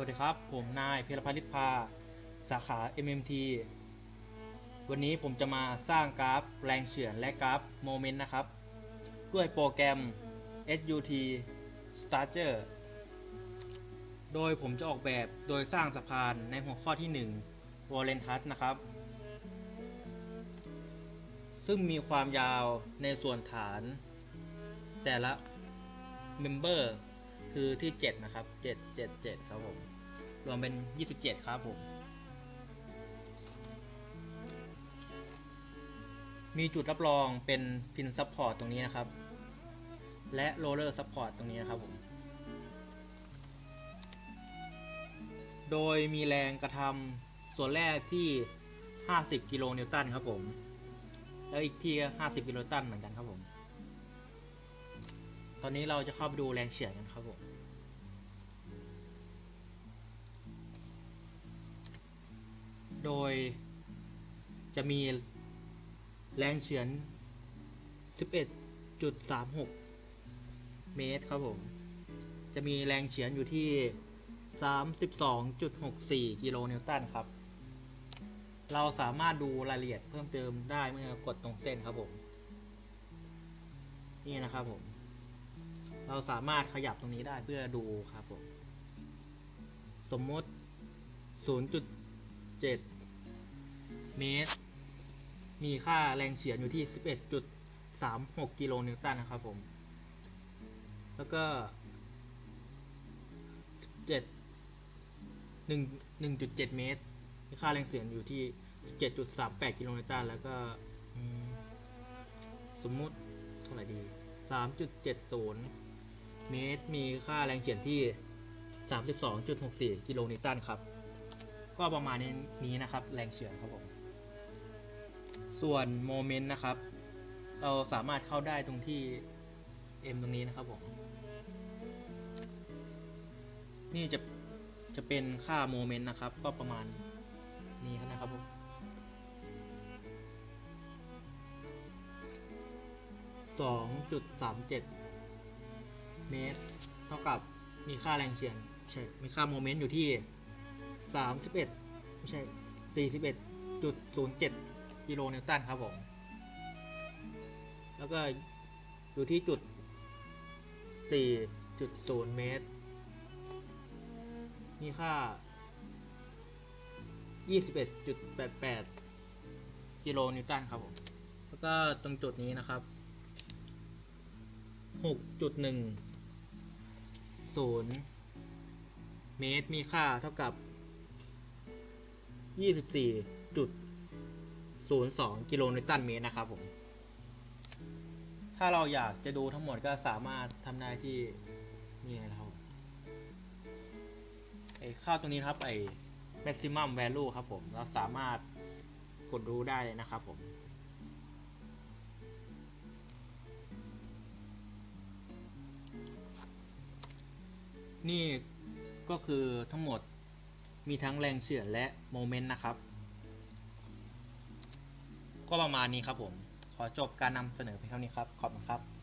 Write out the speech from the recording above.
วัสดีครับ ผมนายเพลพัลิพา สาขา MMT วันนี้ผมจะมาสร้างกราฟแรงเฉือนและกราฟโมเมนต์นะครับ ด้วยโปรแกรม SUT Starter โดยผมจะออกแบบโดยสร้างสะพานในหัวข้อที่ 1 w a l l e n t u s นะครับ ซึ่งมีความยาวในส่วนฐาน แต่ละ Member คือที่ 7 นะครับ 7 7 7 ครับผม รวมเป็น 27 ครับผม มีจุดรับรองเป็นพินซับพอร์ตตรงนี้นะครับ และโรลเลอร์ซับพอร์ตตรงนี้นะครับผม โดยมีแรงกระทำส่วนแรกที่ 50 กิโลนิวตันครับผม แล้วอีกที่ 50 กิโลนิวตันเหมือนกันครับผม อนนี้เราจะเข้าไปดูแรงเฉื่อยกันครับผมโดยจะมีแรงเฉือน 11.36 เมตรครับผม จะมีแรงเฉือนอยู่ที่ 32.64 กิโลนิวตันครับ เราสามารถดูรายละเอียดเพิ่มเติมได้เมื่อกดตรงเส้นครับผม นี่นะครับผม เราสามารถขยับตรงนี้ได้เพื่อดูครับผม สมมติ 0.7 เมตร มีค่าแรงเฉือนอยู่ที่ 11.36 กิโลนิวตันนะครับผม แล้วก็ 17 1 1.7 เมตร มีค่าแรงเฉือนอยู่ที่ 17.38 กิโลนิวตันแล้วก็ สมมุติเท่าไหร่ดี 3.70 เมตร มีค่าแรงเฉือนที่ 32.64 กิโลนิวตันครับ ก็ประมาณนี้นะครับ แรงเฉือนครับผม ส่วนโมเมนต์นะครับ เราสามารถเข้าได้ตรงที่ M ตรงนี้นะครับผม นี่จะจะเป็นค่าโมเมนต์นะครับ ก็ประมาณนี้นะครับผม2.37 เมตร เท่ากับมีค่าแรงเฉือนใช่มีค่าโมเมนต์อยู่ที่ 31 ไม่ใช่ 41.07 กิโลนิวตันครับผม แล้วก็อยู่ที่จุด 4.0 เมตร มีค่า 21.88 กิโลนิวตันครับผม แล้วก็ตรงจุดนี้นะครับ 6.10เมตรมีค่าเท่ากับ 24.02 กิโลนิวตันเมตรนะครับผม ถ้าเราอยากจะดูทั้งหมดก็สามารถทำได้ที่นี่นะครับไอ้ค่าตรงนี้ครับไอ้ maximum value ครับผม เราสามารถกดดูได้นะครับผม นี่ก็คือทั้งหมดมีทั้งแรงเฉื่อนและโมเมนต์นะครับ ก็ประมาณนี้ครับผม ขอจบการนำเสนอเพียงเท่านี้ครับ ขอบคุณครับ